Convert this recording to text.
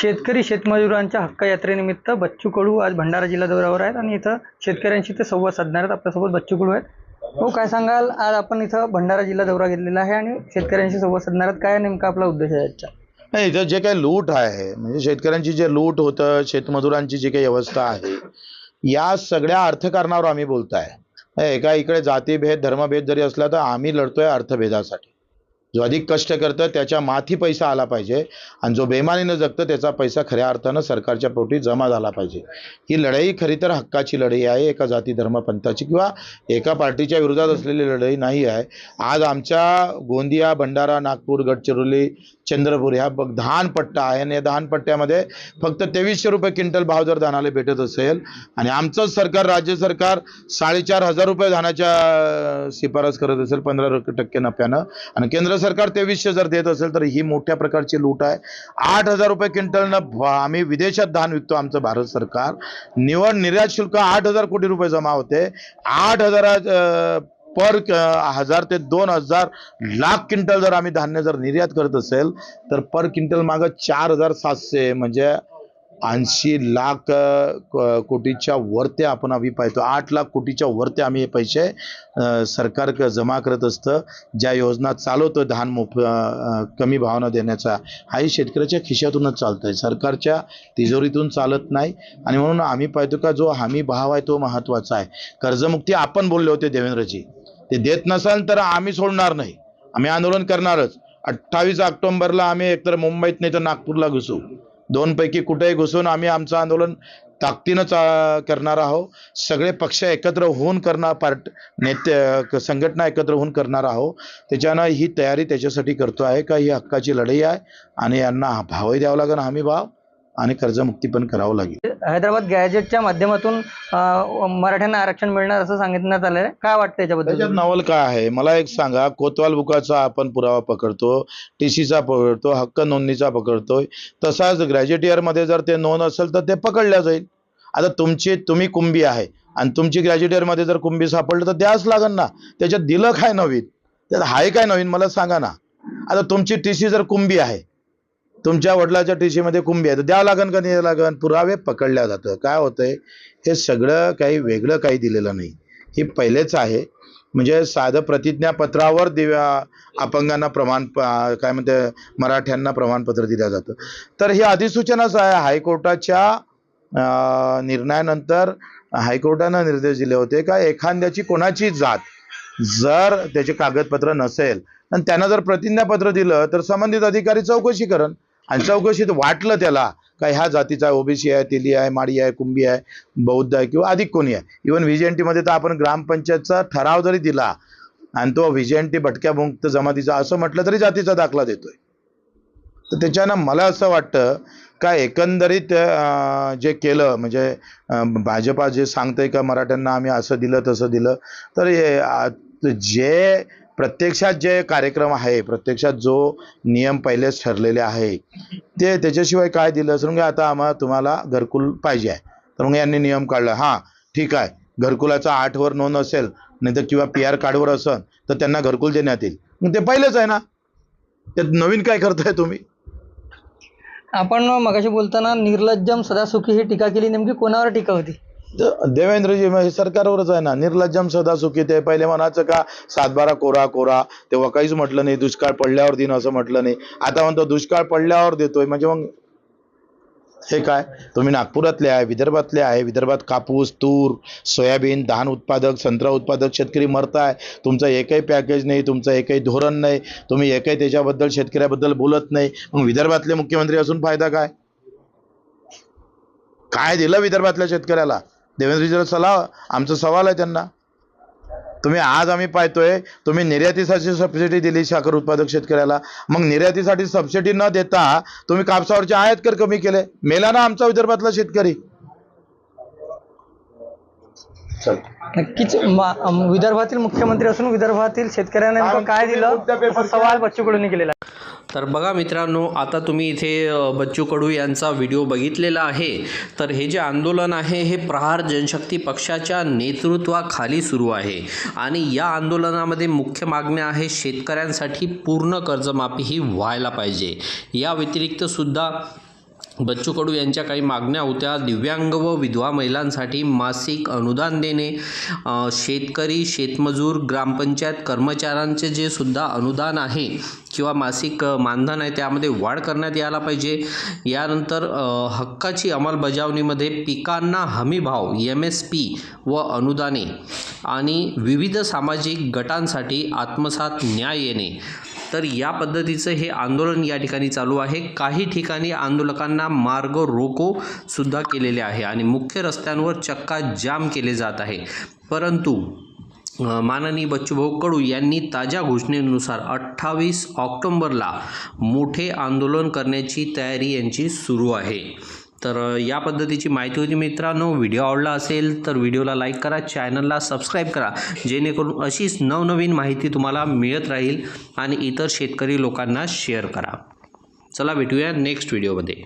शेतकरी शेतमजुरांच्या हक्क यात्रेनिमित्त बच्चू कडू आज भंडारा जिल्हा दौऱ्यावर आहेत आणि इथं शेतकऱ्यांशी ते संवाद साधणार आहेत. आपल्यासोबत बच्चू कडू आहेत. हो काय सांगाल? आज आपण इथं भंडारा जिल्हा दौरा घेतलेला आहे आणि शेतकऱ्यांशी संवाद साधणार आहेत. काय नेमका आपला उद्देश आहे याचा नाही इथं जे काही लूट आहे म्हणजे शेतकऱ्यांची जे लूट होतं शेतमजुरांची जी काही अवस्था आहे या सगळ्या अर्थकारणावर आम्ही बोलताय. एका इकडे जातीभेद धर्मभेद जरी असला तर आम्ही लढतोय अर्थभेदासाठी. जो अधिक कष्ट करतं त्याच्या माथी पैसा आला पाहिजे आणि जो बेमानीनं जगतं त्याचा पैसा खऱ्या अर्थानं सरकारच्या पोटी जमा झाला पाहिजे. ही लढाई खरी तर हक्काची लढाई आहे एका जाती धर्म पंथाची किंवा एका पार्टीच्या विरोधात असलेली लढाई नाही आहे. आज आमच्या गोंदिया भंडारा नागपूर गडचिरोली चंद्रपूर ह्या बघ धानपट्टा आहे आणि या धानपट्ट्यामध्ये फक्त तेवीसशे रुपये क्विंटल भाव जर धानाला भेटत असेल आणि आमचंच सरकार राज्य सरकार साडेचार हजार रुपये धानाच्या शिफारस करत असेल पंधरा टक्के नफ्यानं आणि केंद्र सरकार तेवीसशे जर देत असेल तर ही मोठ्या प्रकारची लूट आहे. आठ हजार रुपये क्विंटलनं आम्ही विदेशात धान विकतो आमचं भारत सरकार. निवड निर्यात शुल्क आठ हजार कोटी रुपये जमा होते. आठ हजार पर हजार ते दोन हजार लाख क्विंटल जर आम्ही धान्य जर निर्यात करत असेल तर पर क्विंटल मागं चार हजार सातशे म्हणजे ऐंशी लाख कोटीच्या वरते आपण आम्ही पाहतो. आठ लाख कोटीच्या वरते आम्ही हे पैसे सरकार क- जमा करत असतं ज्या योजना चालवतो धान मोफ कमी भावानं देण्याचा. हाही शेतकऱ्याच्या खिशातूनच आहे सरकारच्या तिजोरीतून चालत नाही. आणि म्हणून आम्ही पाहतो का जो हमी भाव आहे तो महत्त्वाचा आहे. कर्जमुक्ती आपण बोलले होते देवेंद्रजी. ते देत नसाल तर आम्ही सोडणार नाही. आम्ही आंदोलन करणारच. अठ्ठावीस ऑक्टोंबरला आम्ही एकतर मुंबईत नाही तर नागपूरला घुसू. दोनपैकी कुठेही घुसून आम्ही आमचं आंदोलन ताकदीनं करणार आहोत. सगळे पक्ष एकत्र होऊन करणार पार्ट नेते क- संघटना एकत्र होऊन करणार आहोत. त्याच्यानं ही तयारी त्याच्यासाठी करतो आहे का? ही हक्काची लढाई आहे आणि यांना भावही द्यावा लागेल हमी भाव. आणि कर्जमुक्ती पण करावं लागेल. हैदराबाद गॅजेटच्या माध्यमातून मराठ्यांना आरक्षण मिळणार असं सांगितण्यात आलं आहे काय वाटतं याच्याबद्दल? त्याच्यात नवल काय आहे? मला एक सांगा. कोतवाल बुकाचा आपण पुरावा पकडतो टी सीचा पकडतो हक्क नोंदणीचा पकडतोय. तसाच ग्रॅज्युएटमध्ये जर ते नोंद असेल तर ते पकडल्या जाईल. आता तुमची तुम्ही कुंभी आहे. आणि तुमची ग्रॅज्युएटमध्ये जर कुंभी सापडलं तर द्याच लागेल ना. त्याच्यात दिलं काय नवीन. त्यात हाय काय नवीन मला सांगा ना. आता तुमची टी सी जर कुंभी आहे तुमच्या वडिलाच्या टी कुंभी आहे. तर द्यावं लागन का नाही लागन? पुरावे पकडल्या जातं. काय होतंय? हे सगळं काही वेगळं काही दिलेलं नाही. हे पहिलेच आहे. म्हणजे साधं प्रतिज्ञापत्रावर दिव्या अपंगांना प्रमाण प- काय म्हणते मराठ्यांना प्रमाणपत्र दिलं जातं. तर ही अधिसूचनाच आहे हायकोर्टाच्या निर्णयानंतर हायकोर्टानं निर्देश दिले होते का एखाद्याची कोणाची जात जर त्याचे कागदपत्र नसेल आणि त्यांना जर प्रतिज्ञापत्र दिलं तर संबंधित अधिकारी चौकशी करण आणि चौकशीत वाटलं त्याला का ह्या जातीचा ओबीसी आहे तेली आहे माडी आहे कुंभी आहे बौद्ध आहे किंवा अधिक कोणी आहे. इवन व्ही मध्ये तर आपण ग्रामपंचायतचा ठराव जरी दिला आणि तो व्ही भटक्या मुक्त जमातीचा असं म्हटलं तरी जातीचा दाखला देतोय. तर त्याच्यानं मला असं वाटतं का एकंदरीत जे केलं म्हणजे भाजपा जे सांगतंय का मराठ्यांना आम्ही असं दिलं तसं दिलं तर जे प्रत्यक्षात जे कार्यक्रम आहे प्रत्यक्षात जो नियम पहिलेच ठरलेले आहे ते त्याच्याशिवाय काय दिलं? असं म्हणजे आता आम्हाला तुम्हाला घरकुल पाहिजे आहे. तर मग यांनी नियम काढला. हां ठीक आहे. घरकुलाचा आठवर नोंद असेल नाही तर किंवा पी आर कार्डवर असेल तर त्यांना घरकुल देण्यात येईल. मग ते पहिलेच आहे ना? त्यात नवीन काय करताय तुम्ही? आपण मगाशी बोलताना निर्लज्जम सदासुखी ही टीका केली नेमकी कोणावर टीका होती? देवेंद्रजी हे म्हणजे सरकारवरच आहे ना. निर्लज्जम सदा सुखी ते पहिले म्हणायचं का सातबारा कोरा कोरा. तेव्हा काहीच म्हटलं नाही. दुष्काळ पडल्यावर दिन असं म्हटलं नाही. आता म्हणतो दुष्काळ पडल्यावर देतोय. म्हणजे मग हे काय? तुम्ही नागपुरातले आहे विदर्भातले आहे. विदर्भात कापूस तूर सोयाबीन धान उत्पादक संत्रा उत्पादक शेतकरी मरताय तुमचं एकही पॅकेज नाही तुमचं एकही धोरण नाही. तुम्ही एकही त्याच्याबद्दल शेतकऱ्याबद्दल बोलत नाही. मग विदर्भातले मुख्यमंत्री असून फायदा काय? काय दिलं विदर्भातल्या शेतकऱ्याला? देवेंद्रजीला सलाह आमचा सवाल आहे त्यांना. तुम्ही आज आम्ही पाहतोय तुम्ही निर्यातीसाठी सबसिडी दिली साखर उत्पादक शेतकऱ्याला. मग निर्यातीसाठी सबसिडी न देता तुम्ही कापसावरचे आयात कर कमी केले. मेला ना आमचा विदर्भातला शेतकरी. चल नक्कीच विदर्भातील मुख्यमंत्री असून विदर्भातील शेतकऱ्यांना काय दिलं? सवाल बच्चू कडूंनी केलेला तर बघा मित्रांनो आता तुम्ही इथे बच्चू कडू यांचा व्हिडिओ बघितलेला आहे. तर हे जे आंदोलन आहे हे प्रहार जनशक्ती पक्षाच्या नेतृत्वाखाली सुरू आहे. आणि या आंदोलनामध्ये मुख्य मागण्या आहे शेतकऱ्यांसाठी पूर्ण कर्जमाफी ही व्हायला पाहिजे. या व्यतिरिक्त सुद्धा बच्चू कडू यांच्या काही मागण्या होत्या. दिव्यांग व विधवा महिलांसाठी मासिक अनुदान देणे शेतकरी शेतमजूर ग्रामपंचायत कर्मचाऱ्यांचे जे सुद्धा अनुदान आहे किंवा मासिक मानधन आहे त्यामध्ये वाढ करण्यात यायला पाहिजे. यानंतर हक्काची अंमलबजावणीमध्ये पिकांना हमीभाव एम एस पी व अनुदाने आणि विविध सामाजिक गटांसाठी आत्मसात न्याय येणे. तर या पद्धतीचं हे आंदोलन या ठिकाणी चालू आहे. काही ठिकाणी आंदोलकांना मार्ग रोको सुद्धा केलेले आहे आणि मुख्य रस्त्यांवर चक्का जाम केले जात आहे. परंतु माननीय बच्चूभाऊ कडू यांनी ताज्या घोषणेनुसार अठ्ठावीस ऑक्टोंबरला मोठे आंदोलन करण्याची तयारी यांची सुरू आहे. तर या पद्धतीची माहिती होती मित्रांनो व्हिडिओ आवडला असेल तर व्हिडिओला लाईक करा चॅनलला सबस्क्राईब करा जेणेकरून अशीच नवनवीन माहिती तुम्हाला मिळत राहील आणि इतर शेतकरी लोकांना शेअर करा. चला भेटूया नेक्स्ट व्हिडिओमध्ये.